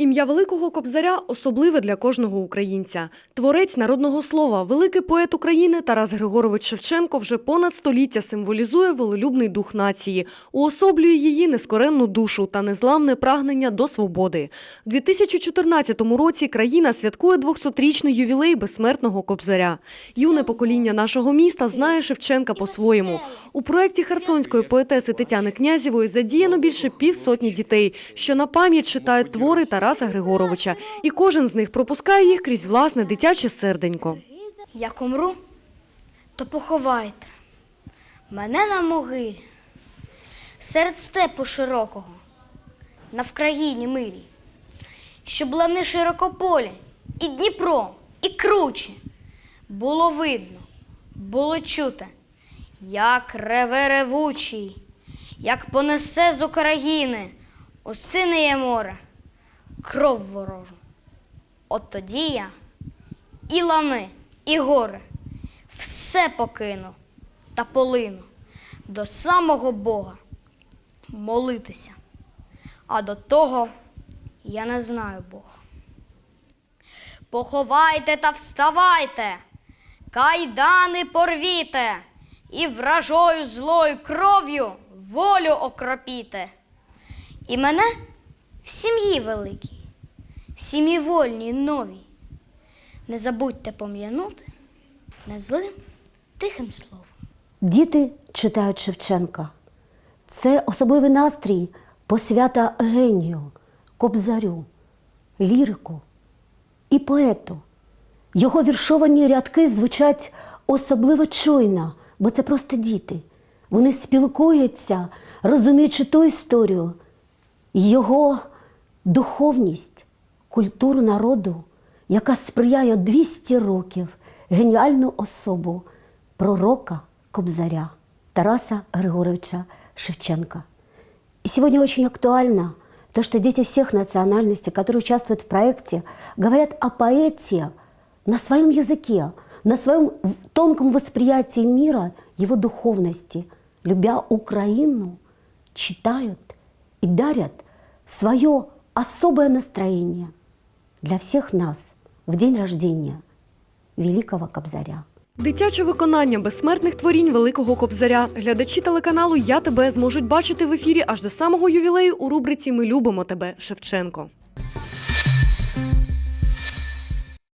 Ім'я великого кобзаря особливе для кожного українця. Творець народного слова, великий поет України Тарас Григорович Шевченко вже понад століття символізує волелюбний дух нації, уособлює її нескоренну душу та незламне прагнення до свободи. У 2014 році країна святкує 200-річний ювілей безсмертного кобзаря. Юне покоління нашого міста знає Шевченка по-своєму. У проєкті херсонської поетеси Тетяни Князєвої задіяно більше півсотні дітей, що на пам'ять читають твори Тараса Григоровича, і кожен з них пропускає їх крізь власне дитяче серденько. Як умру, то поховайте мене на могилі, серед степу широкого, на Вкраїні милій, щоб лани широкополі, і Дніпро, і кручі. Було видно, було чути, як реве ревучий, як понесе з України у синеє море кров ворожу. От тоді я і лани, і гори, все покину та полину до самого Бога молитися. А до того я не знаю Бога. Поховайте та вставайте, кайдани порвіте, і вражою злою кров'ю волю окропіте. І мене в сім'ї великій, в сім'ї вольній новій. Не забудьте пом'янути незлим тихим словом. Діти читають Шевченка. Це особливий настрій посвята генію, кобзарю, лірику і поету. Його віршовані рядки звучать особливо чуйно, бо це просто діти. Вони спілкуються, розуміючи ту історію, його духовність, культуру народу, яка сприяє 200 років геніальну особу пророка Кобзаря Тараса Григоровича Шевченка. И сегодня очень актуально то, что дети всех национальностей, которые участвуют в проекте, говорят о поэте на своем языке, на своем в- тонком восприятии мира, его духовности, любя Украину, читают и дарят свое особое настроение для всех нас в день рождения великого Кобзаря. Дитяче виконання безсмертних творінь великого кобзаря. Глядачі телеканалу Я тебе зможуть бачити в ефірі аж до самого ювілею у рубриці Ми любимо тебе Шевченко.